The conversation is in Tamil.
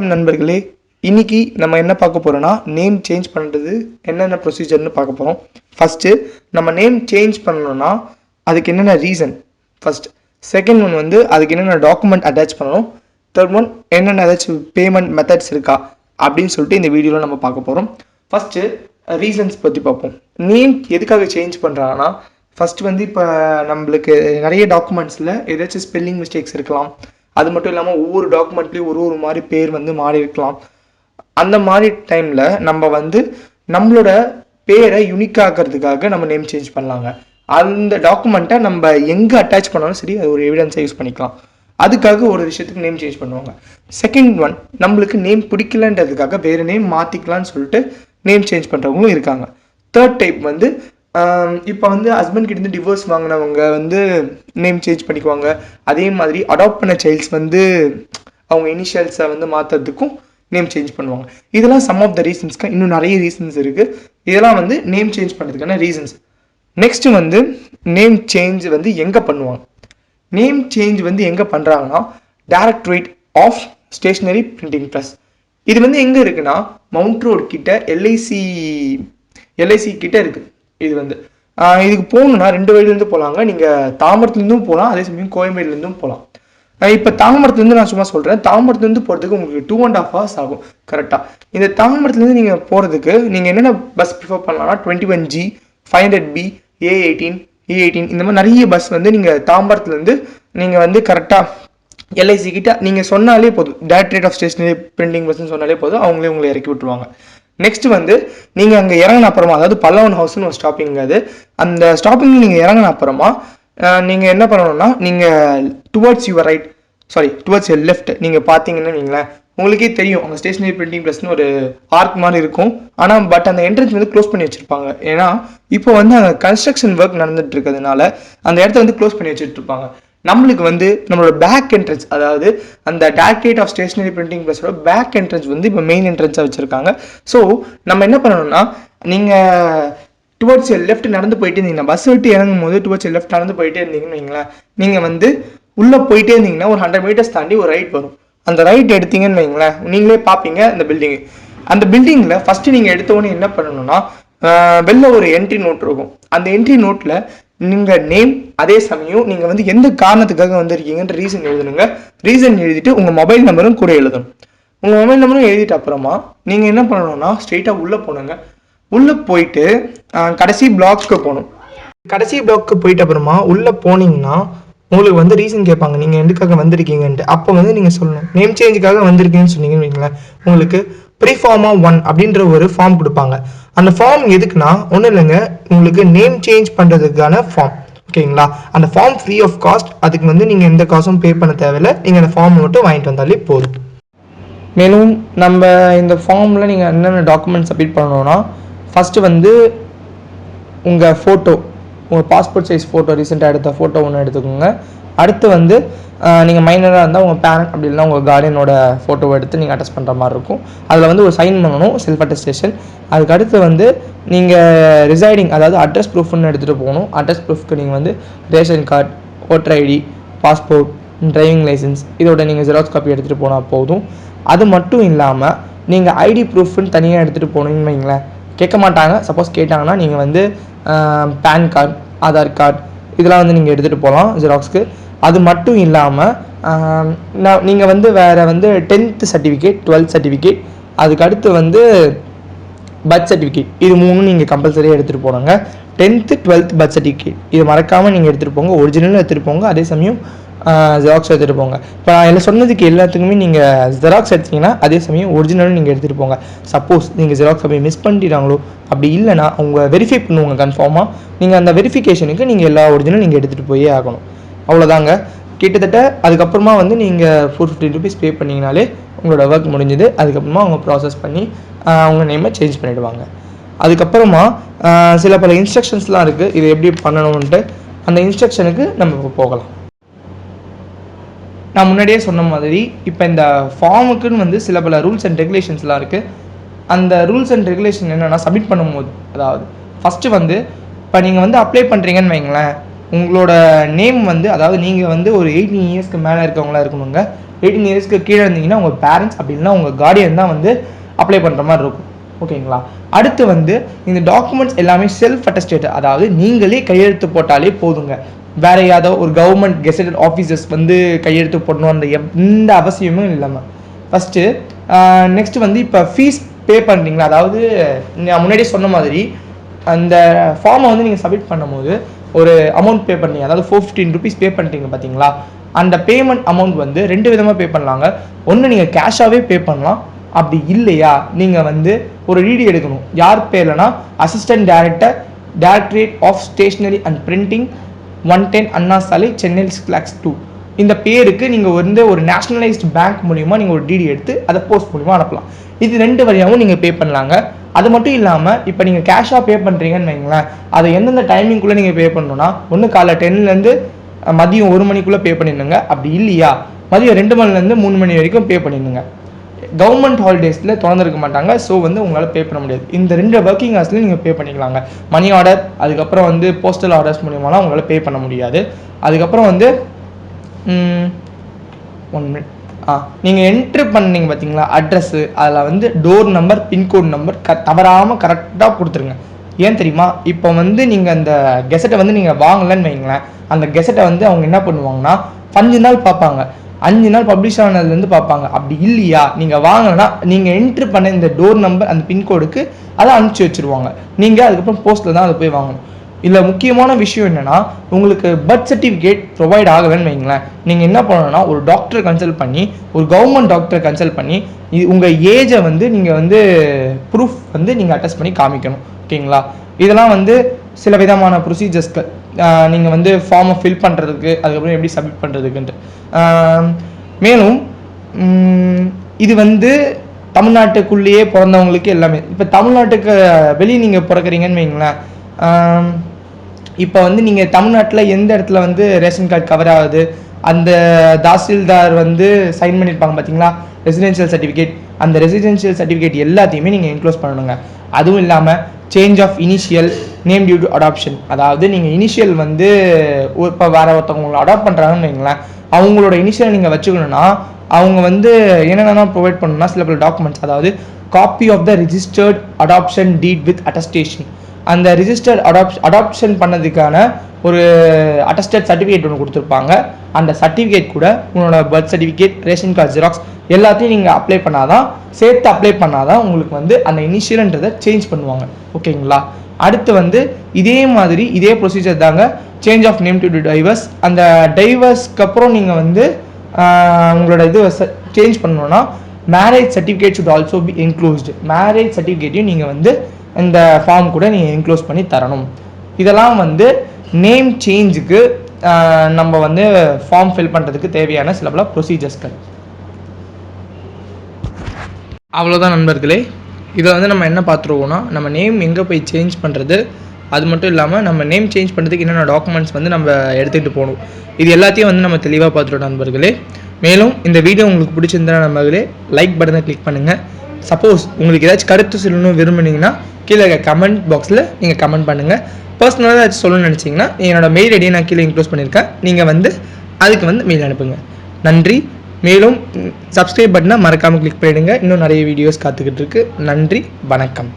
வணக்கம் நண்பர்களே. இன்னைக்கு நம்ம என்ன பார்க்க போறோம்னா நேம் சேஞ்ச் பண்ணுறது என்னென்ன ப்ரொசீஜர்னு பார்க்க போகிறோம் ஃபஸ்ட்டு நம்ம நேம் சேஞ்ச் பண்ணணும்னா அதுக்கு என்னென்ன ரீசன் ஃபர்ஸ்ட் செகண்ட் ஒன் வந்து அதுக்கு என்னென்ன டாக்குமெண்ட் அட்டாச் பண்ணணும்? தேர்ட் ஒன் என்னென்ன ஏதாச்சும் பேமெண்ட் மெத்தட்ஸ் இருக்கா? அப்படின்னு சொல்லிட்டு இந்த வீடியோவில் நம்ம பார்க்க போகிறோம் ஃபஸ்ட்டு ரீசன்ஸ் பற்றி பார்ப்போம். நேம் எதுக்காக சேஞ்ச் பண்ணுறாங்கன்னா ஃபர்ஸ்ட் வந்து இப்போ நம்மளுக்கு நிறைய டாக்குமெண்ட்ஸில் ஏதாச்சும் ஸ்பெல்லிங் மிஸ்டேக்ஸ் இருக்கலாம். அது மட்டும் இல்லாமல் ஒவ்வொரு டாக்குமெண்ட்லேயும் ஒரு ஒரு மாதிரி பேர் வந்து மாறி இருக்கலாம். அந்த மாதிரி டைமில் நம்ம வந்து நம்மளோட பேரை யூனிக் ஆக்கிறதுக்காக நம்ம நேம் சேஞ்ச் பண்ணலாங்க. அந்த டாக்குமெண்ட்டை நம்ம எங்கே அட்டாச் பண்ணாலும் சரி அது ஒரு எவிடன்ஸை யூஸ் பண்ணிக்கலாம். அதுக்காக ஒரு விஷயத்துக்கு நேம் சேஞ்ச் பண்ணுவாங்க. செகண்ட் ஒன் நம்மளுக்கு நேம் பிடிக்கலன்றதுக்காக வேறு நேம் மாற்றிக்கலான்னு சொல்லிட்டு நேம் சேஞ்ச் பண்ணுறவங்களும் இருக்காங்க. தேர்ட் டைப் வந்து இப்போ வந்து ஹஸ்பண்ட் கிட்டேருந்து டிவோர்ஸ் வாங்கினவங்க வந்து நேம் சேஞ்ச் பண்ணிக்குவாங்க. அதே மாதிரி அடாப்ட் பண்ண சைல்ட்ஸ் வந்து அவங்க இனிஷியல்ஸை வந்து மாற்றுறதுக்கும் நேம் சேஞ்ச் பண்ணுவாங்க. இதெல்லாம் சம் ஆஃப் த ரீசன்ஸ்க்கு இன்னும் நிறைய ரீசன்ஸ் இருக்குது இதெல்லாம் வந்து நேம் சேஞ்ச் பண்ணுறதுக்கான ரீசன்ஸ் நெக்ஸ்ட்டு வந்து நேம் சேஞ்ச் வந்து எங்கே பண்ணுவாங்க? நேம் சேஞ்ச் வந்து எங்கே பண்ணுறாங்கன்னா directorate of stationery printing plus இது வந்து எங்கே இருக்குன்னா மவுண்ட் ரோடு கிட்ட எல்ஐசி எல்ஐசி கிட்ட இருக்குது இது வந்து இதுக்கு போகணுன்னா ரெண்டு வழியிலேருந்து போகலாங்க நீங்கள் தாமரத்துலேருந்தும் போகலாம் அதே சமயம் கோயம்பேடுலேருந்தும் போகலாம். இப்போ தாம்பரத்துலேருந்து நான் சும்மா சொல்கிறேன் தாம்பரத்துலேருந்து போகிறதுக்கு உங்களுக்கு டூ அண்ட் ஆஃப் ஹவர்ஸ் ஆகும் கரெக்டாக இந்த தாமரத்துலேருந்து நீங்கள் போகிறதுக்கு நீங்கள் என்னென்ன பஸ் ப்ரிஃபர் பண்ணலாம்னா twenty one G five hundred B A eighteen A eighteen இந்த மாதிரி நிறைய பஸ் வந்து நீங்கள் தாம்பரத்துலேருந்து நீங்கள் வந்து கரெக்டாக எல்ஐசி கிட்ட நீங்கள் சொன்னாலே போதும். டேரக்டரேட் ஆஃப் ஸ்டேஷனரி பிரிண்டிங் பஸ்ன்னு சொன்னாலே போதும். அவங்களே உங்களை இறக்கி விட்டுருவாங்க. நெக்ஸ்ட் வந்து நீங்கள் அங்கே இறங்கின அப்புறமா அதாவது பல்லவன் ஹவுஸ்னு ஒரு ஸ்டாப்பிங் அது. அந்த ஸ்டாப்பிங்கில் நீங்கள் இறங்கின அப்புறமா நீங்கள் என்ன பண்ணணும்னா நீங்கள் towards your right sorry towards your left நீங்கள் பார்த்தீங்கன்னு நீங்களேன் உங்களுக்கே தெரியும் அங்கே ஸ்டேஷனரி பிரிண்டிங் ப்ளஸ்னு ஒரு ஆர்க் மாதிரி இருக்கும். ஆனால் பட் அந்த என்ட்ரன்ஸ் வந்து க்ளோஸ் பண்ணி வச்சுருப்பாங்க. ஏன்னா இப்போ வந்து அங்கே கன்ஸ்ட்ரக்ஷன் ஒர்க் நடந்துட்டு இருக்கிறதுனால அந்த இடத்த வந்து க்ளோஸ் பண்ணி வச்சுட்டு இருப்பாங்க. நம்மளுக்கு வந்து நம்மளோட பேக் என்ட்ரன்ஸ் அதாவது அந்த டேரக்டரேட் ஆஃப் ஸ்டேஷனரி பிரிண்டிங் ப்ரெஸ்ஸோட பேக் என்ட்ரன்ஸ் வந்து இப்போ மெயின் என்ட்ரன்ஸாக வச்சுருக்காங்க. ஸோ நம்ம என்ன பண்ணணும்னா நீங்கள் டுவர்ட்ஸ் லெஃப்ட் நடந்து போயிட்டே இருந்தீங்கன்னா பஸ் விட்டு இறங்கும் போது டுவர்ட்ஸ் லெஃப்ட் நடந்து போயிட்டே இருந்தீங்கன்னு வைங்களேன். நீங்கள் வந்து உள்ளே போயிட்டே இருந்தீங்கன்னா ஒரு ஹண்ட்ரட் மீட்டர்ஸ் தாண்டி ஒரு ரைட் வரும். அந்த ரைட் எடுத்தீங்கன்னு வைங்களேன். நீங்களே பார்ப்பீங்க அந்த பில்டிங்கு அந்த பில்டிங்கில் ஃபஸ்ட்டு நீங்கள் எடுத்த உடனே என்ன பண்ணணும்னா வெளில ஒரு என்ட்ரி நோட் இருக்கும். அந்த என்ட்ரி நோட்டில் நீங்கள் நேம் அதே சமயம் நீங்கள் வந்து எந்த காரணத்துக்காக வந்திருக்கீங்கன்ற ரீசன் எழுதணுங்க ரீசன் எழுதிட்டு உங்கள் மொபைல் நம்பரும் கூட எழுதணும். உங்கள் மொபைல் நம்பரும் எழுதிட்ட அப்புறமா நீங்கள் என்ன பண்ணணும்னா ஸ்ட்ரெயிட்டாக உள்ளே போகணுங்க உள்ளே போயிட்டு கடைசி பிளாக்ஸ்க்கு போகணும். கடைசி பிளாக்கு போயிட்ட அப்புறமா உள்ளே போனீங்கன்னா உங்களுக்கு வந்து ரீசன் கேட்பாங்க. நீங்கள் எதுக்காக வந்திருக்கீங்கன்ட்டு. அப்போ வந்து நீங்கள் சொல்லணும். நேம் சேஞ்சுக்காக வந்திருக்கீங்கன்னு சொன்னீங்கன்னு வைங்களேன். உங்களுக்கு ப்ரீ ஃபார்மா ஒன் அப்படின்ற ஒரு ஃபார்ம் கொடுப்பாங்க. அந்த ஃபார்ம் எதுக்குன்னா ஒன்றும் இல்லைங்க உங்களுக்கு நேம் சேஞ்ச் பண்ணுறதுக்கான ஃபார்ம் ஓகேங்களா? அந்த ஃபார்ம் ஃப்ரீ ஆஃப் காஸ்ட் அதுக்கு வந்து நீங்கள் எந்த காசும் பே பண்ண தேவையில்லை. நீங்கள் அந்த ஃபார்ம் மட்டும் வாங்கிட்டு வந்தாலே போதும். மேலும் நம்ம இந்த ஃபார்மில் நீங்கள் என்னென்ன டாக்குமெண்ட் சப்மிட் பண்ணணும்னா ஃபஸ்ட்டு வந்து உங்கள் ஃபோட்டோ உங்கள் பாஸ்போர்ட் சைஸ் ஃபோட்டோ ரீசெண்டாக எடுத்த ஃபோட்டோ ஒன்று எடுத்துக்கோங்க. அடுத்து வந்து நீங்கள் மைனராக இருந்தால் உங்கள் பேரண்ட் அப்படி இல்லைனா உங்கள் கார்டியனோட ஃபோட்டோவை எடுத்து நீங்கள் அட்டஸ்ட் பண்ணுற மாதிரி இருக்கும். அதில் வந்து ஒரு சைன் பண்ணணும் செல்ஃப் அட்டஸ்டேஷன் அதுக்கு அடுத்து வந்து நீங்கள் ரிசைடிங் அதாவது அட்ரஸ் ப்ரூஃப்னு எடுத்துகிட்டு போகணும். அட்ரஸ் ப்ரூஃப்க்கு நீங்கள் வந்து ration card voter ID passport driving licence இதோட நீங்கள் ஜெராக்ஸ் காப்பி எடுத்துகிட்டு போனால் போதும். அது மட்டும் இல்லாமல் நீங்கள் ஐடி ப்ரூஃப்னு தனியாக எடுத்துகிட்டு போனீங்கன்னு வைங்களேன் கேட்க மாட்டாங்க. சப்போஸ் கேட்டாங்கன்னா நீங்கள் வந்து பேன் கார்டு ஆதார் கார்டு இதெல்லாம் வந்து நீங்கள் எடுத்துகிட்டு போகலாம் ஜெராக்ஸ்க்கு அது மட்டும் இல்லாமல் நான் நீங்கள் வந்து வேறு வந்து டென்த்து சர்டிஃபிகேட் டுவெல்த் சர்டிஃபிகேட் அதுக்கு அடுத்து வந்து பர்த் சர்டிஃபிகேட் இது மூணும் நீங்கள் கம்பல்சரியாக எடுத்துகிட்டு போனாங்க டென்த்து டுவெல்த் பர்த் சர்டிஃபிகேட் இது மறக்காமல் நீங்கள் எடுத்துகிட்டு போங்க. ஒரிஜினலும் எடுத்துகிட்டு போங்க. அதே சமயம் ஜெராக்ஸ் எடுத்துகிட்டு போங்க. இப்போ நான் இதில் சொன்னதுக்கு எல்லாத்துக்குமே நீங்கள் ஜெராக்ஸ் எடுத்தீங்கன்னா அதே சமயம் ஒரிஜினலும் நீங்கள் எடுத்துகிட்டு போங்க. சப்போஸ் நீங்கள் ஜெராக்ஸ் அப்படி மிஸ் பண்ணிட்டாங்களோ அப்படி இல்லைனா அவங்க வெரிஃபை பண்ணுவாங்க கன்ஃபார்மாக நீங்கள் அந்த வெரிஃபிகேஷனுக்கு நீங்கள் எல்லா ஒரிஜினலும் நீங்கள் எடுத்துகிட்டு போயே ஆகணும். அவ்வளோதாங்க கிட்டத்தட்ட அதுக்கப்புறமா வந்து நீங்கள் ஃபோர் ஃபிஃப்டி ருபீஸ் பே பண்ணிங்கனாலே உங்களோட ஒர்க் முடிஞ்சுது. அதுக்கப்புறமா அவங்க ப்ராசஸ் பண்ணி அவங்க நேமை சேஞ்ச் பண்ணிவிடுவாங்க அதுக்கப்புறமா சில பல இன்ஸ்ட்ரக்ஷன்ஸ்லாம் இருக்குது இது எப்படி பண்ணணும்ன்ட்டு அந்த இன்ஸ்ட்ரக்ஷனுக்கு நம்ம இப்போ போகலாம். நான் முன்னாடியே சொன்ன மாதிரி இப்போ இந்த ஃபார்முக்குன்னு வந்து சில பல ரூல்ஸ் அண்ட் ரெகுலேஷன்ஸ்லாம் இருக்குது அந்த ரூல்ஸ் அண்ட் ரெகுலேஷன் என்னென்னா சப்மிட் பண்ணும்போது அதாவது ஃபஸ்ட்டு வந்து இப்போ நீங்கள் வந்து அப்ளை பண்ணுறீங்கன்னு வைங்களேன். உங்களோட நேம் வந்து அதாவது நீங்கள் வந்து ஒரு எயிட்டீன் இயர்ஸ்க்கு மேலே இருக்கவங்களா இருக்கணுங்க. எயிட்டீன் இயர்ஸ்க்கு கீழே இருந்தீங்கன்னா உங்கள் பேரண்ட்ஸ் அப்படின்னா உங்கள் கார்டியன் தான் வந்து அப்ளை பண்ணுற மாதிரி இருக்கும். ஓகேங்களா அடுத்து வந்து இந்த டாக்குமெண்ட்ஸ் எல்லாமே செல்ஃப் அட்டஸ்டேட் அதாவது நீங்களே கையெழுத்து போட்டாலே போதுங்க. வேற ஏதாவது ஒரு கவர்மெண்ட் கெசட்டட் ஆஃபீஸர்ஸ் வந்து கையெழுத்து போடணும் எந்த அவசியமும் இல்லாமல் ஃபஸ்ட்டு நெக்ஸ்ட் வந்து இப்போ ஃபீஸ் பே பண்ணுறீங்களா அதாவது நான் முன்னாடியே சொன்ன மாதிரி அந்த ஃபார்மை வந்து நீங்கள் சப்மிட் பண்ணும்போது ஒரு அமௌண்ட் பே பண்ணி அதாவது ஃபோர் ஃபிஃப்டின் ருபீஸ் பே பண்ணிட்டீங்க பார்த்தீங்களா அந்த பேமெண்ட் அமௌண்ட் வந்து ரெண்டு விதமாக பே பண்ணலாங்க. ஒன்று நீங்கள் கேஷாகவே பே பண்ணலாம். அப்படி இல்லையா? நீங்கள் வந்து ஒரு டிடி எடுக்கணும். யார் பேர்லனா assistant director directorate of stationery and printing one ten Anna Salai Chennai six lakhs two இந்த பேருக்கு நீங்கள் வந்து ஒரு நேஷனலைஸ்டு பேங்க் மூலிமா நீங்கள் ஒரு டிடி எடுத்து அதை போஸ்ட் மூலிமா அனுப்பலாம். இது ரெண்டு வழியாகவும் நீங்கள் பே பண்ணலாங்க. அது மட்டும் இல்லாமல் இப்போ நீங்கள் கேஷாக பே பண்ணுறீங்கன்னு வைங்களேன் அதை எந்தெந்த டைமிங்குள்ளே நீங்கள் பே பண்ணணும்னா ஒன்று காலை டென்லேருந்து மதியம் ஒரு மணிக்குள்ளே பே பண்ணிடுங்க. அப்படி இல்லையா? மதியம் ரெண்டு மணிலேருந்து மூணு மணி வரைக்கும் பே பண்ணிடுங்க. கவர்மெண்ட் ஹாலிடேஸில் திறந்துருக்க மாட்டாங்க ஸோ வந்து உங்களால் பே பண்ண முடியாது. இந்த ரெண்டு ஒர்க்கிங் ஹவர்ஸ்லையும் நீங்கள் பே பண்ணிக்கலாங்க. மணி ஆர்டர் அதுக்கப்புறம் வந்து போஸ்டல் ஆர்டர்ஸ் மூலியமாலாம் உங்களால் பே பண்ண முடியாது. அதுக்கப்புறம் வந்து ஒன் மினிட் நீங்கள் என்ட்ரு பண்ணீங்க பார்த்தீங்களா அட்ரஸ்ஸு அதில் வந்து டோர் நம்பர் பின்கோட் நம்பர் க தவறாமல் கரெக்டாக கொடுத்துருங்க. ஏன் தெரியுமா? இப்போ வந்து நீங்கள் அந்த கெசட்டை வந்து நீங்கள் வாங்கலைன்னு வைங்களேன் அந்த கெசட்டை வந்து அவங்க என்ன பண்ணுவாங்கன்னா அஞ்சு நாள் பார்ப்பாங்க. அஞ்சு நாள் பப்ளிஷ் ஆனதுலேருந்து பார்ப்பாங்க. அப்படி இல்லையா? நீங்கள் வாங்கலைன்னா நீங்கள் என்ட்ரு பண்ண இந்த டோர் நம்பர் அந்த பின்கோடுக்கு அதை அனுப்பிச்சி வச்சுருவாங்க. நீங்கள் அதுக்கப்புறம் போஸ்ட்டில் தான் அதை போய் வாங்கணும். இதில் முக்கியமான விஷயம் என்னென்னா உங்களுக்கு பர்த் சர்டிஃபிகேட் ப்ரொவைட் ஆகலைன்னு வைங்களேன் நீங்கள் என்ன பண்ணணும்னா ஒரு டாக்டரை கன்சல்ட் பண்ணி ஒரு கவர்மெண்ட் டாக்டரை கன்சல்ட் பண்ணி இது உங்கள் ஏஜை வந்து நீங்கள் வந்து ப்ரூஃப் வந்து நீங்கள் அட்டஸ்ட் பண்ணி காமிக்கணும். ஓகேங்களா? இதெல்லாம் வந்து சில விதமான ப்ரொசீஜர்ஸ்க்கு நீங்கள் வந்து ஃபார்மை ஃபில் பண்ணுறதுக்கு அதுக்கப்புறம் எப்படி சப்மிட் பண்ணுறதுக்குன்ட்டு மேலும் இது வந்து தமிழ்நாட்டுக்குள்ளேயே பிறந்தவங்களுக்கு எல்லாமே இப்போ தமிழ்நாட்டுக்கு வெளியே நீங்கள் பிறக்குறீங்கன்னு வைங்களேன் இப்போ வந்து நீங்கள் தமிழ்நாட்டில் எந்த இடத்துல வந்து ரேஷன் கார்டு கவர் ஆகுது? அந்த தாசில்தார் வந்து சைன் பண்ணியிருப்பாங்க பார்த்தீங்களா ரெசிடென்ஷியல் சர்டிஃபிகேட் அந்த ரெசிடென்ஷியல் சர்டிஃபிகேட் எல்லாத்தையுமே நீங்கள் என்க்ளோஸ் பண்ணணுங்க. அதுவும் இல்லாமல் change of initial name due to adoption அதாவது நீங்கள் இனிஷியல் வந்து இப்போ வேற ஒருத்தவங்க உங்களை அடாப்ட் பண்ணுறாங்கன்னு வைங்களேன். அவங்களோட இனிஷியல் நீங்கள் வச்சுக்கணும்னா அவங்க வந்து என்னென்ன ப்ரொவைட் பண்ணணும்னா சில பல டாக்குமெண்ட்ஸ் அதாவது copy of the registered adoption deed with attestation அந்த ரிஜிஸ்டர்ட் அடாப் அடாப்ஷன் பண்ணதுக்கான ஒரு அட்டஸ்டட் சர்டிஃபிகேட் ஒன்று கொடுத்துருப்பாங்க. அந்த சர்டிஃபிகேட் கூட உங்களோட birth certificate ration card xerox எல்லாத்தையும் நீங்கள் அப்ளை பண்ணாதான் சேர்த்து அப்ளை பண்ணாதான் உங்களுக்கு வந்து அந்த இனிஷியல்ன்றதை சேஞ்ச் பண்ணுவாங்க. ஓகேங்களா? அடுத்து வந்து இதே மாதிரி இதே ப்ரொசீஜர் தாங்க change of name to divorce அந்த டைவர்ஸ்க்கு அப்புறம் நீங்கள் வந்து உங்களோட இது சேஞ்ச் பண்ணணும்னா marriage certificate should also be enclosed marriage சர்டிஃபிகேட்டையும் நீங்கள் வந்து இந்த ஃபார்ம் கூட நீங்கள் என்க்ளோஸ் பண்ணி தரணும். இதெல்லாம் வந்து நேம் சேஞ்சுக்கு நம்ம வந்து ஃபார்ம் ஃபில் பண்ணுறதுக்கு தேவையான சில பல ப்ரொசீஜர்ஸ்கள் அவ்வளோதான் நண்பர்களே. இதை வந்து நம்ம என்ன பார்த்துருவோம்னா நம்ம நேம் எங்கே போய் சேஞ்ச் பண்ணுறது அது மட்டும் இல்லாமல் நம்ம நேம் சேஞ்ச் பண்ணுறதுக்கு என்னென்ன டாக்குமெண்ட்ஸ் வந்து நம்ம எடுத்துகிட்டு போகணும்? இது எல்லாத்தையும் வந்து நம்ம தெளிவாக பார்த்துருவோம் நண்பர்களே. மேலும் இந்த வீடியோ உங்களுக்கு பிடிச்சிருந்தா நண்பர்களே லைக் பட்டனை கிளிக் பண்ணுங்கள் சப்போஸ் உங்களுக்கு ஏதாச்சும் கருத்து சொல்லணும் விரும்புனீங்கன்னா கீழே கமெண்ட் பாக்ஸில் நீங்கள் கமெண்ட் பண்ணுங்கள் பர்சனலாக ஏதாச்சும் சொல்லணும்னு நினச்சிங்கன்னா என்னோட மெயில் ஐடியை நான் கீழே இன்க்ளோஸ் பண்ணியிருக்கேன். நீங்கள் வந்து அதுக்கு வந்து மெயில் அனுப்புங்க. நன்றி. மேலும் சப்ஸ்கிரைப் பட்டனை மறக்காமல் கிளிக் பண்ணிடுங்க. இன்னும் நிறைய வீடியோஸ் காத்துக்கிட்டு இருக்கு. நன்றி. வணக்கம்.